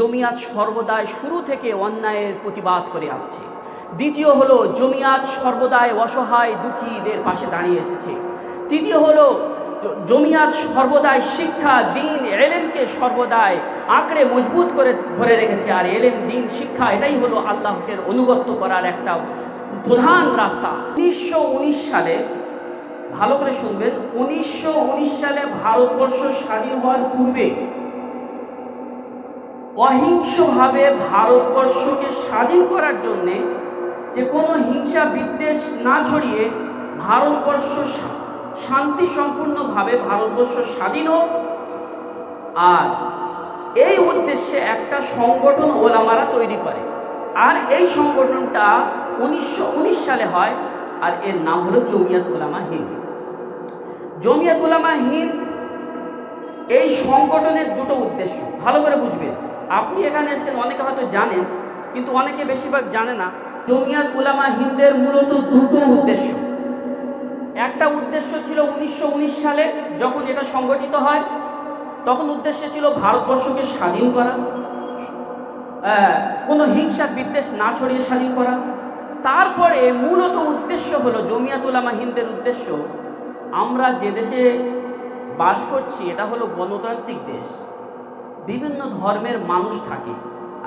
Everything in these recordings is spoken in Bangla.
জমিয়াত সর্বদাই শুরু থেকে অন্যায়ের প্রতিবাদ করে আসছে। দ্বিতীয় হলো, জমিয়াত সর্বদাই অসহায় দুঃখীদের পাশে দাঁড়িয়ে এসেছে। তৃতীয় হলো, জমিয়াত সর্বদাই শিক্ষা, দিন, এলেমকে সর্বদাই আঁকড়ে মজবুত করে ধরে রেখেছে। আর এলেম, দিন, শিক্ষা, এটাই হলো আল্লাহকে অনুগত্য করার একটা প্রধান রাস্তা। উনিশশো উনিশ সালে, ভালো করে শুনবেন, উনিশশো উনিশ সালে ভারতবর্ষ স্বাধীন হওয়ার পূর্বে অহিংসভাবে ভারতবর্ষকে স্বাধীন করার জন্যে যে কোনো হিংসা বিদ্বেষ না ছড়িয়ে ভারতবর্ষ শান্তি সম্পূর্ণভাবে ভারতবর্ষ স্বাধীন হোক। আর এই উদ্দেশ্যে একটা সংগঠন ওলামারা তৈরি করে। আর এই সংগঠনটা উনিশশো উনিশ সালে হয় আর এর নাম হলো জমিয়াত ওলামা হিন্দ। জমিয়াত ওলামা হিন্দ এই সংগঠনের দুটো উদ্দেশ্য। ভালো করে বুঝবেন। আপনি এখানে এসেছেন, অনেকে হয়তো জানেন, কিন্তু অনেকে বেশিরভাগ জানে না। জমিয়াত উলামা হিন্দের মূলত দুটো উদ্দেশ্য। একটা উদ্দেশ্য ছিল উনিশশো উনিশ সালে যখন এটা সংগঠিত হয়, তখন উদ্দেশ্য ছিল ভারতবর্ষকে স্বাধীন করা কোনো হিংসা বিদ্বেষ না ছড়িয়ে স্বাধীন করা। তারপরে মূলত উদ্দেশ্য হলো জমিয়াত উলামা হিন্দের উদ্দেশ্য, আমরা যে দেশে বাস করছি, এটা হলো গণতান্ত্রিক দেশ। বিভিন্ন ধর্মের মানুষ থাকে।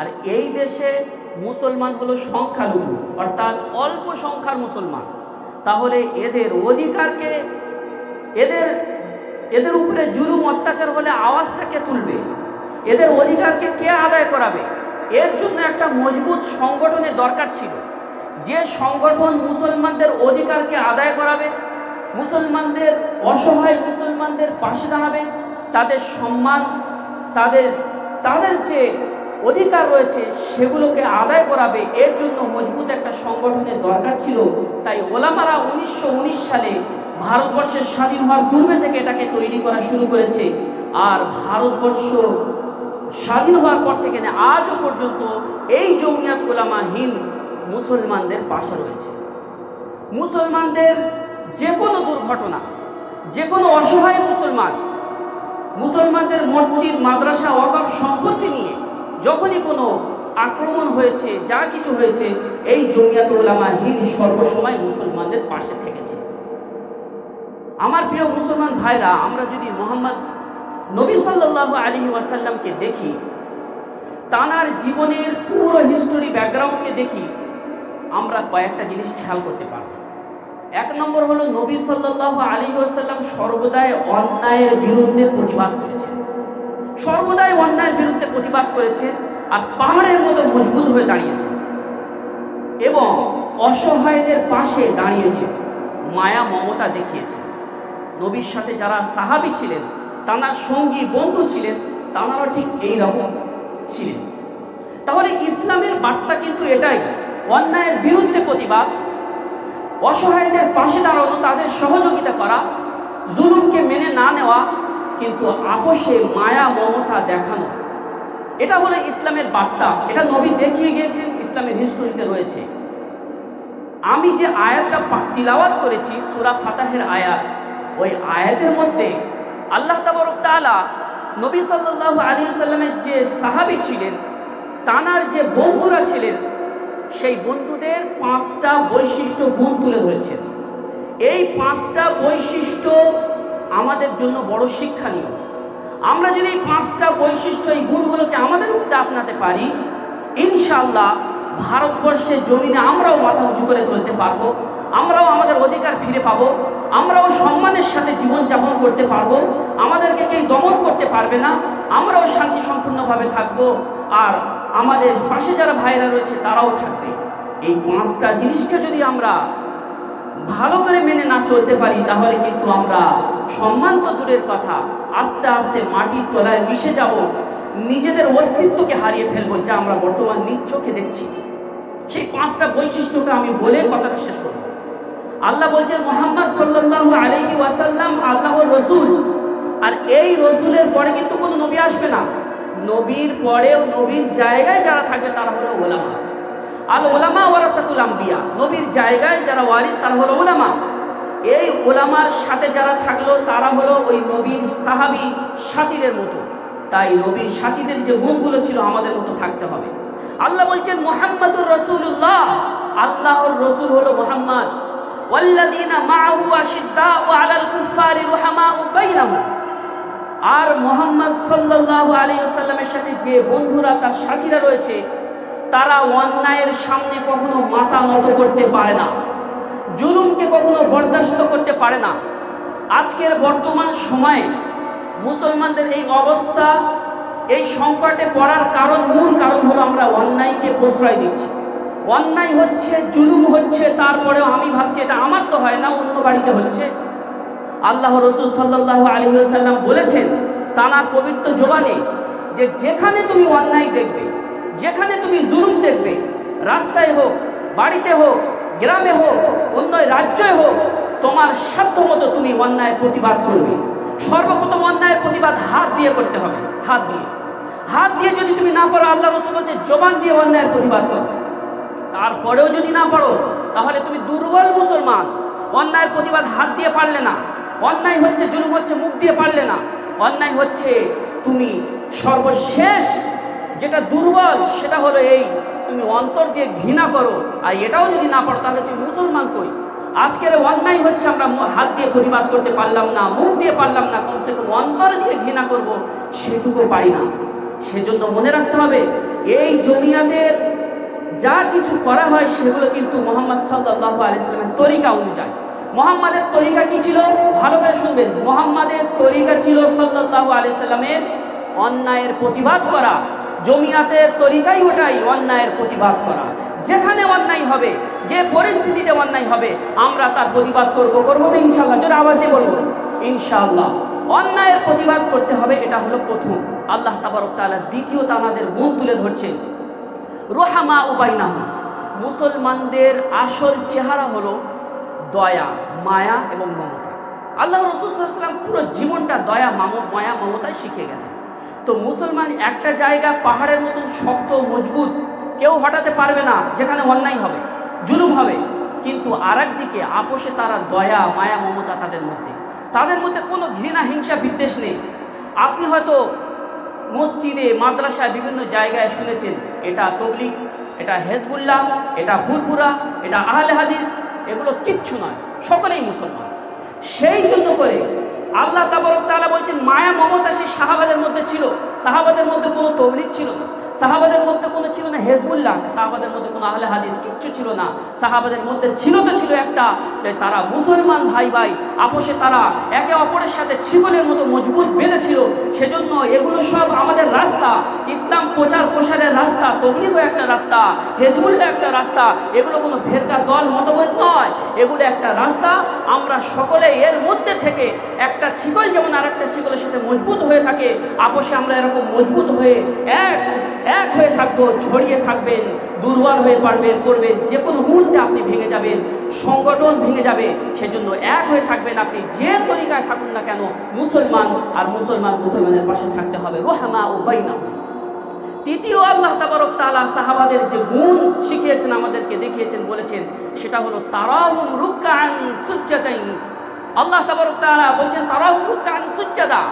আর এই দেশে মুসলমান হলো সংখ্যালঘু, অর্থাৎ অল্প সংখ্যার মুসলমান। তাহলে এদের অধিকারকে, এদের এদের উপরে জুলুম, অত্যাচার হলে আওয়াজটাকে তুলবে? এদের অধিকারকে কে আদায় করাবে? এর জন্য একটা মজবুত সংগঠনের দরকার ছিল। যে সংগঠন মুসলমানদের অধিকারকে আদায় করাবে, মুসলমানদের, অসহায় মুসলমানদের পাশে দাঁড়াবে, তাদের সম্মান তাদের তাদের যে অধিকার রয়েছে সেগুলোকে আদায় করাবে, এর জন্য মজবুত একটা সংগঠনের দরকার ছিল। তাই ওলামারা উনিশশো উনিশ সালে ভারতবর্ষের স্বাধীন হওয়ার পূর্বে থেকে এটাকে তৈরি করা শুরু করেছে। আর ভারতবর্ষ স্বাধীন হওয়ার পর থেকে না, আজও পর্যন্ত এই জমিয়াত ওলামা হিন্দ মুসলমানদের পাশে রয়েছে। মুসলমানদের যে কোনো দুর্ঘটনা, যে কোনো অসহায় মুসলমান মুসলমানদের মসজিদ, মাদ্রাসা অকাপ সম্পত্তি নিয়ে যখনই কোনো আক্রমণ হয়েছে, যা কিছু হয়েছে, এই জমিয়াত ওলামা হিন্দ সর্বসময় মুসলমানদের পাশে থেকেছে। আমার প্রিয় মুসলমান ভাইরা, আমরা যদি মোহাম্মদ নবী সাল্লাল্লাহু আলী ওয়াসাল্লামকে দেখি তানার জীবনের পুরো হিস্টোরি ব্যাকগ্রাউন্ডকে দেখি, আমরা কয়েকটা জিনিস খেয়াল করতে পারব। এক নম্বর হলো নবী সাল্লাল্লাহু আলী ওয়াসাল্লাম সর্বদাই অন্যায়ের বিরুদ্ধে প্রতিবাদ করেছেন। সর্বদাই অন্যায়ের বিরুদ্ধে প্রতিবাদ করেছে আর পাহাড়ের মতো মজবুত হয়ে দাঁড়িয়েছে এবং অসহায়দের পাশে দাঁড়িয়েছে মায়া মমতা দেখিয়েছে নবীর সাথে যারা সাহাবী ছিলেন তানার সঙ্গী, বন্ধু ছিলেন তানারা ঠিক এই রকম ছিলেন। তাহলে ইসলামের বার্তা কিন্তু এটাই, অন্যায়ের বিরুদ্ধে প্রতিবাদ অসহায়দের পাশে দাঁড়ানো, তাদের সহযোগিতা করা, জুলুমকে মেনে না নেওয়া, কিন্তু আপোষে মায়া, মমতা দেখানো। এটা হলো ইসলামের বার্তা। এটা নবী দেখিয়ে গিয়েছেন, ইসলামের হিস্টোরিতে রয়েছে। আমি যে আয়াতটা তিলাওয়াত করেছি, সুরা ফাতাহের আয়াত, ওই আয়াতের মধ্যে আল্লাহ তাবরক তাআলা নবী সাল্লাল্লাহু আলাইহি সাল্লামের যে সাহাবী ছিলেন, তানার যে বন্ধুরা ছিলেন সেই বন্ধুদের পাঁচটা বৈশিষ্ট্য গুণ তুলে ধরেছেন এই পাঁচটা বৈশিষ্ট্য আমাদের জন্য বড় শিক্ষণীয়। আমরা যদি এই পাঁচটা বৈশিষ্ট্য, এই গুণগুলোকে আমাদের মধ্যে আপনাতে পারি ইনশাল্লাহ ভারতবর্ষের জমিনে আমরাও মাথা উঁচু করে চলতে পারব, আমরাও আমাদের অধিকার ফিরে পাবো, আমরাও সম্মানের সাথে জীবনযাপন করতে পারব, আমাদেরকে কেউ দমন করতে পারবে না, আমরাও সম্পূর্ণভাবে থাকব, আর আমাদের পাশে যারা ভাইরা রয়েছে তারাও থাকবে। এই পাঁচটা জিনিসকে যদি আমরা ভালো করে মেনে না চলতে পারি, তাহলে কিন্তু আমরা সম্মান তো দূরের কথা, আস্তে আস্তে মাটির তলায় মিশে যাব, নিজেদের অস্তিত্বকে হারিয়ে ফেলব, যা আমরা বর্তমান নিজ চোখে দেখছি। সেই পাঁচটা বৈশিষ্ট্যকে আমি বলে কথাটা শেষ করব। আল্লাহ বলছেন, মোহাম্মদ সাল্লাল্লাহু আলাইহি ওয়াসাল্লাম আল্লাহর রসুল। আর এই রসুলের পরে কিন্তু কোনো নবী আসবে না। নবীর পরেও নবীর জায়গায় যারা থাকবে তারা হলো ওলামা আল ওলামা ওয়ারাসাতুল আম্বিয়া নবীর জায়গায় যারা ওয়ারিস তারা হলো ওলামা এই ওলামার সাথে যারা থাকলো তারা হলো ওই নবীর সাহাবী সাথীদের মতো তাই নবীর সাথীদের যে গুণগুলো ছিল আমাদের মতো থাকতে হবে আল্লাহ বলছেন মোহাম্মদুর রসুল্লাহ আল্লাহর রসুল হলো মোহাম্মদ والذين معه أشداء على الكفار رحماء بينهم আর মোহাম্মদ সাল্লাল্লাহু আলাইহি ওয়াসাল্লামের সাথে যে বন্ধুরা, তার সাথীরা রয়েছে, তারা অন্যায়ের সামনে কখনো মাথা নত করতে পারে না, জুলুমকে কখনো বরদাস্ত করতে পারে না। আজকের বর্তমান সময়ে মুসলমানদের এই অবস্থা, এই সংকটে পড়ার কারণ, মূল কারণ হলো আমরা অন্যায়কে প্রশ্রয় দিচ্ছি। অন্যায় হচ্ছে, জুলুম হচ্ছে, তারপরেও আমি ভাবছি এটা আমার তো হয় না, অন্য বাড়িতে হচ্ছে। আল্লাহ রসুল সাল্লাহ আলী সাল্লাম বলেছেন তানা পবিত্র জোবানে যে যেখানে তুমি অন্যায় দেখবে, যেখানে তুমি জুলুম দেখবে, রাস্তায় হোক, বাড়িতে হোক, গ্রামে হোক, অন্য রাজ্যে হোক, তোমার সাধ্য মতো তুমি অন্যায়ের প্রতিবাদ করবে। সর্বপ্রথম অন্যায়ের প্রতিবাদ হাত দিয়ে করতে হবে, হাত দিয়ে। হাত দিয়ে যদি তুমি না করো আল্লাহ রসুল বলছে, জবান দিয়ে অন্যায়ের প্রতিবাদ করো। তারপরেও যদি না পারো, তাহলে তুমি দুর্বল মুসলমান। অন্যায়ের প্রতিবাদ হাত দিয়ে পারলে না। অন্যায় হচ্ছে, জুলুম হচ্ছে, মুখ দিয়ে পারলে না। অন্যায় হচ্ছে, তুমি সর্বশেষ যেটা দুর্বল, সেটা হলো এই, তুমি অন্তর দিয়ে ঘৃণা করো। আর এটাও যদি না পারো, তাহলে তুমি মুসলমান কই? আজকের অন্যায় হচ্ছে, আমরা হাত দিয়ে প্রতিবাদ করতে পারলাম না, মুখ দিয়ে পারলাম না, কমসে কম অন্তর দিয়ে ঘৃণা করব, সেটুকু পারি না। সেজন্য মনে রাখতে হবে, এই জমিয়াদের যা কিছু করা হয়, সেগুলো কিন্তু মোহাম্মদ সাল্লাহ আলাইসলামের তরিকা অনুযায়ী। মোহাম্মদের তরিকা কি ছিল? ভালো করে শুনবেন। মোহাম্মদের তরিকা ছিল সাল্লাহ আলাইসাল্লামের অন্যায়ের প্রতিবাদ করা। জমিয়াতের তরিকাই ওটাই, অন্যায়ের প্রতিবাদ করা। যেখানে অন্যায় হবে, যে পরিস্থিতিতে অন্যায় হবে, আমরা তার প্রতিবাদ করব, করব তো ইনশাল্লাহ জোরে আওয়াজ দিয়ে বলব। ইনশাআল্লাহ। অন্যায়ের প্রতিবাদ করতে হবে, এটা হলো প্রথম। আল্লাহ তাবারক তাআলা দ্বিতীয়ত আমাদের গুণ তুলে ধরছে রোহামা উপায় উবাইনাহ মুসলমানদের আসল চেহারা হলো দয়া, মায়া এবং মমতা। আল্লাহ রসুলাম পুরো জীবনটা দয়া মায়া, মমতায় শিখে গেছে তো মুসলমান একটা জায়গা, পাহাড়ের মতন শক্ত, মজবুত, কেউ হটাতে পারবে না, যেখানে অন্যায় হবে, জুলুম হবে। কিন্তু আর দিকে আপোষে তারা দয়া, মায়া, মমতা তাদের মধ্যে। তাদের মধ্যে কোনো ঘৃণা, হিংসা, বিদ্বেষ নেই। আপনি হয়তো মসজিদে, মাদ্রাসায় বিভিন্ন জায়গায় শুনেছেন, এটা তবলিগ, এটা হেজবুল্লাহ, এটা ফুরপুরা এটা আহলে হাদিস এগুলো কিচ্ছু নয়, সকলেই মুসলমান। সেই জন্য করে আল্লাহ তাবরক তালা বলছেন, মায়া মমতা সেই সাহাবাদের মধ্যে ছিল সাহাবাদের মধ্যে কোনো তবলিগ ছিল না। সাহাবাদের মধ্যে কোনো ছিল না হেজবুল্লাহ, সাহাবাদের মধ্যে কোনো আহলে হাদিস কিচ্ছু ছিল না। সাহাবাদের মধ্যে ছিল তো ছিল একটা, যে তারা মুসলমান ভাই ভাই, আপোষে তারা একে অপরের সাথে ছিগলের মতো মজবুত বেঁধেছিল। সেজন্য এগুলো সব আমাদের রাস্তা। ইসলাম প্রচার প্রসারের রাস্তা, তবলিগও একটা রাস্তা, হেজবুল্লাহ একটা রাস্তা। এগুলো কোনো ফেরকা দল, মতভেদ নয়। এগুলো একটা রাস্তা। আমরা সকলে এর মধ্যে থেকে একটা ছিগল যেমন আর একটা ছিগলের সাথে মজবুত হয়ে থাকে, আপোষে আমরা এরকম মজবুত হয়ে এক এক হয়ে থাকব, ছড়িয়ে থাকবেন, দুর্বল হয়ে পারবেন করবেন যে কোনো মুহূর্তে আপনি ভেঙে যাবেন, সংগঠন ভেঙে যাবে, সেজন্য এক হয়ে থাকবেন আপনি যে তরিকায় থাকুন না কেন, মুসলমান আর মুসলমান মুসলমানের পাশে থাকতে হবে, রোহামা ও বাইনা। তৃতীয় আল্লাহ তাবারক তালা সাহাবাদের যে গুণ শিখিয়েছেন, আমাদেরকে দেখিয়েছেন, বলেছেন, সেটা হলো তারাহুম রুকআন সুজ্জাদাইন আল্লাহ তাবারক তাআলা বলছেন, তারাহুম রুকআন সুজ্জাদা।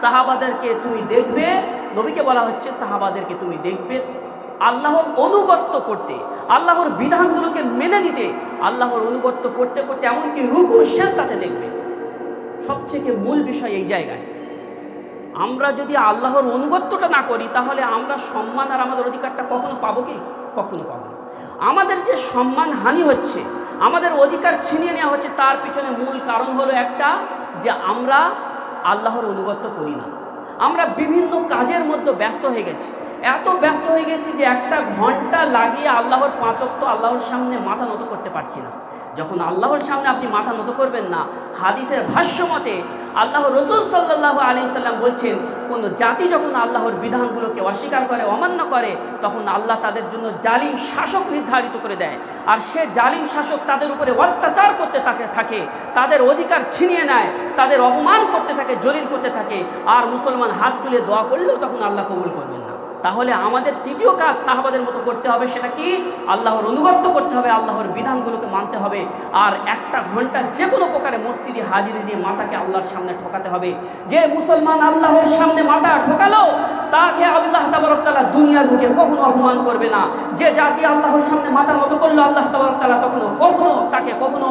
সাহাবাদেরকে তুমি দেখবে নবীকে বলা হচ্ছে সাহাবাদেরকে তুমি দেখবে আল্লাহর অনুগত্য করতে, আল্লাহর বিধানগুলোকে মেনে নিতে, আল্লাহর অনুগত্য করতে করতে এমনকি রুকু শেষ তাতে দেখবে। সবথেকে মূল বিষয় এই জায়গায়। আমরা যদি আল্লাহর অনুগত্যটা না করি, তাহলে আমরা সম্মান আর আমাদের অধিকারটা কখনো পাবো কি? কখনো পাবো না। আমাদের যে সম্মান হানি হচ্ছে, আমাদের অধিকার ছিনিয়ে নেওয়া হচ্ছে, তার পিছনে মূল কারণ হলো একটা, যে আমরা আল্লাহর অনুগত্য করি না। আমরা বিভিন্ন কাজের মধ্যে ব্যস্ত হয়ে গেছি। এত ব্যস্ত হয়ে গেছি যে একটা ঘণ্টা লাগিয়ে আল্লাহর পাঁচক্ত আল্লাহর সামনে মাথা নত করতে পারছি না। যখন আল্লাহর সামনে আপনি মাথা নত করবেন না, হাদিসের ভাষ্য মতে আল্লাহ রসুল সাল্লাহ আলী সাল্লাম বলছেন, কোনো জাতি যখন আল্লাহর বিধানগুলোকে অস্বীকার করে, অমান্য করে, তখন আল্লাহ তাদের জন্য জালিম শাসক নির্ধারিত করে দেয়। আর সে জালিম শাসক তাদের উপরে অত্যাচার করতে থাকে থাকে, তাদের অধিকার ছিনিয়ে নেয়, তাদের অপমান করতে থাকে, জলিল করতে থাকে, আর মুসলমান হাত তুলে দোয়া করলেও তখন আল্লাহ কবুল করবেন না। তাহলে আমাদের তৃতীয় কাজ সাহাবাদের মতো করতে হবে সেটা কি? আল্লাহর অনুগত্য করতে হবে, আল্লাহর বিধানগুলোকে মানতে হবে। আর একটা ঘণ্টা যে কোনো প্রকারে মসজিদে হাজিরি দিয়ে মাতাকে আল্লাহর সামনে ঠকাতে হবে। যে মুসলমান আল্লাহর সামনে মাথা ঠকালো, তাকে আল্লাহ তাবারকতালা দুনিয়ার বুকে কখনো অপমান করবে না। যে জাতি আল্লাহর সামনে মাথা মতো করল, আল্লাহ তাবারকতালা তখনও কখনো তাকে কখনো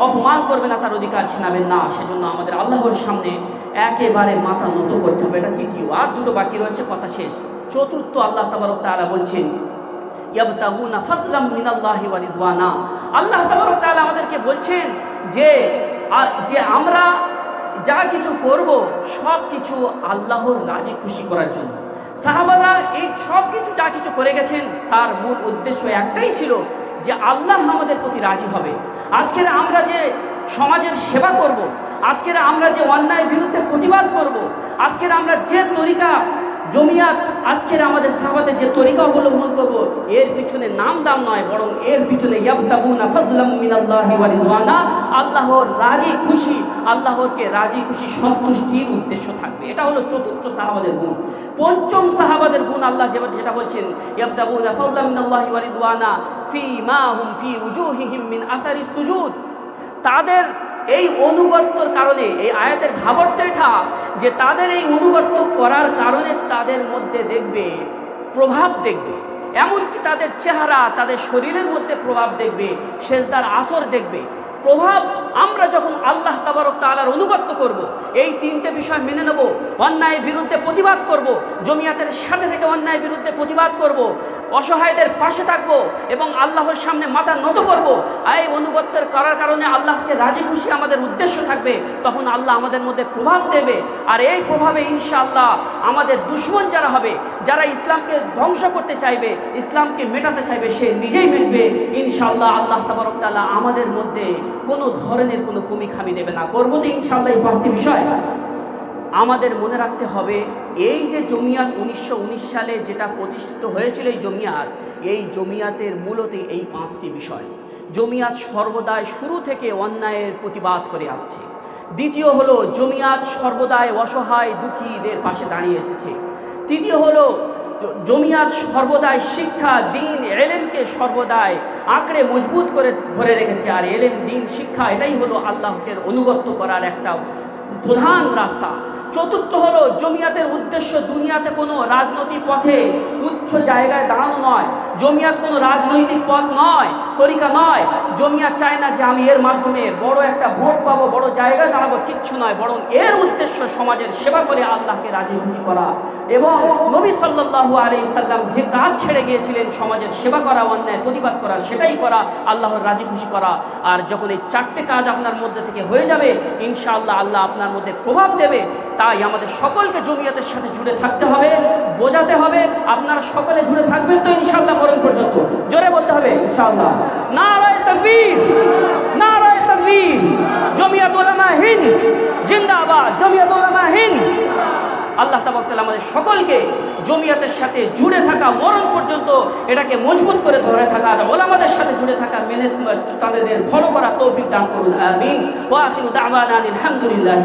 অপমান করবে না, তার অধিকার ছিনাবেন না। সেজন্য আমাদের আল্লাহর সামনে একেবারে মাথা নত করতে হবে, এটা তৃতীয়। আর দুটো বাকি রয়েছে, কথা শেষ। চতুর্থ আল্লাহ তাবারক তাআলা বলছেন আল্লাহ তাবারক তাআলা আমাদেরকে বলছেন যে যে আমরা যা কিছু করব, সব কিছু আল্লাহর রাজি খুশি করার জন্য সাহাবারা এই সব কিছু যা কিছু করে গেছেন, তার মূল উদ্দেশ্য একটাই ছিল যে আল্লাহ আমাদের প্রতি রাজি হবে আজকের আমরা যে সমাজের সেবা করব। আজকের আমরা যে অন্যায়ের বিরুদ্ধে প্রতিবাদ করব। আজকের আমরা যে তরিকা জমিয়াত আজকের আমাদের সাহাবাদের যে তরিকা অবলম্বন করব, এর পিছনে নাম দাম নয়, বরং এর পিছনে ইয়াবতাগুনা ফাজলাম মিনাল্লাহি ওয়া রিজওয়ানা আল্লাহর রাজি খুশি আল্লাহরকে রাজি খুশি সন্তুষ্টির উদ্দেশ্য থাকবে। এটা হলো চতুর্থ সাহাবাদের গুণ। পঞ্চম সাহাবাদের গুণ আল্লাহ যেটা যেটা বলছেন, ইয়াবতাগুনা ফাজলাম মিনাল্লাহি ওয়া রিজওয়ানা ফীমাহুম ফী উজুহিহিম মিন আথারিস সুজুদ। তাদের এই অনুগত্যর কারণে, এই আয়াতের ভাবার্থ এটা যে তাদের এই অনুগত্য করার কারণে তাদের মধ্যে দেখবে প্রভাব দেখবে। এমনকি তাদের চেহারা, তাদের শরীরের মধ্যে প্রভাব দেখবে, সেজদার আসর দেখবে। প্রভাব আমরা যখন আল্লাহ তাবারক তাআলার অনুগত্য করব, এই তিনটে বিষয় মেনে নেব, অন্যায়ের বিরুদ্ধে প্রতিবাদ করব, জমিয়াতের সাথে থেকে অন্যায়ের বিরুদ্ধে প্রতিবাদ করব অসহায়দের পাশে থাকব এবং আল্লাহর সামনে মাথা নত করব। এই অনুগত্যের করার কারণে আল্লাহকে রাজি খুশি আমাদের উদ্দেশ্য থাকবে। তখন আল্লাহ আমাদের মধ্যে প্রভাব দেবে। আর এই প্রভাবে ইনশাআল্লাহ আমাদের দুশ্মন যারা হবে, যারা ইসলামকে ধ্বংস করতে চাইবে, ইসলামকে মেটাতে চাইবে, সে নিজেই মিটবে। ইনশাআল্লাহ আল্লাহ তাবারক তাআলা আমাদের মধ্যে কোনো ধরনের কোনো কমি খামি দেবে না। করব তো ইনশাআল্লাহ এই পাঁচটি বিষয়। আমাদের মনে রাখতে হবে, এই যে জমিয়াত উনিশশো উনিশ সালে যেটা প্রতিষ্ঠিত হয়েছিল এই জমিয়াত, এই জমিয়াতের মূলত এই পাঁচটি বিষয়। জমিয়াত সর্বদাই শুরু থেকে অন্যায়ের প্রতিবাদ করে আসছে। দ্বিতীয় হলো, জমিয়াত সর্বদাই অসহায়, দুঃখীদের পাশে দাঁড়িয়ে এসেছে। তৃতীয় হলো, জমিয়াত সর্বদাই শিক্ষা, দিন, এলেমকে সর্বদাই আঁকড়ে মজবুত করে ধরে রেখেছে। আর এলেম, দিন, শিক্ষা, এটাই হলো আল্লাহকে অনুগত্য করার একটা প্রধান রাস্তা। চতুর্থ হলো জমিয়াতের উদ্দেশ্য দুনিয়াতে কোনো রাজনৈতিক পথে উচ্চ জায়গায় দাঁড়ানো নয়। জমিয়াত কোনো রাজনৈতিক পথ নয়। তরিকা নয়। জমিয়াত চায় না যে আমি এর মাধ্যমে বড় একটা ভোট পাবো, বড় জায়গায় দাঁড়াবো, কিচ্ছু নয়। বরং এর উদ্দেশ্য সমাজের সেবা করে আল্লাহকে রাজি খুশি করা। এবং নবী আলাইহি সাল্লাম যে কাজ ছেড়ে গিয়েছিলেন সমাজের সেবা করা অন্যায় প্রতিবাদ করা, সেটাই করা, আল্লাহর রাজি খুশি করা। আর যখন এই চারটে কাজ আপনার মধ্যে থেকে হয়ে যাবে, ইনশাআল্লাহ আল্লাহ আপনার মধ্যে প্রভাব দেবে। তাই আমাদের সকলকে জমিয়াতের সাথে জুড়ে থাকতে হবে। বোঝাতে হবে, আপনারা সকলে জুড়ে থাকবেন তো ইনশাআল্লাহ মরণ পর্যন্ত। জোরে বলতে হবে, ইনশাআল্লাহ। নারায় তাকবীর নারায় তাকবীর। জমিয়াত উলামা হিন্দ জিন্দাবাদ জমিয়াত উলামা হিন্দ আল্লাহ তাবাক্তাল আমাদের সকলকে জমিয়াতের সাথে জুড়ে থাকা, মরণ পর্যন্ত এটাকে মজবুত করে ধরে থাকা, আর ওলামাদের সাথে জুড়ে থাকা, মেনে তাদের ফলো করা তৌফিক দান করুন, আমিন। ওয়া আখিরু দাওয়ানা আলহামদুলিল্লাহ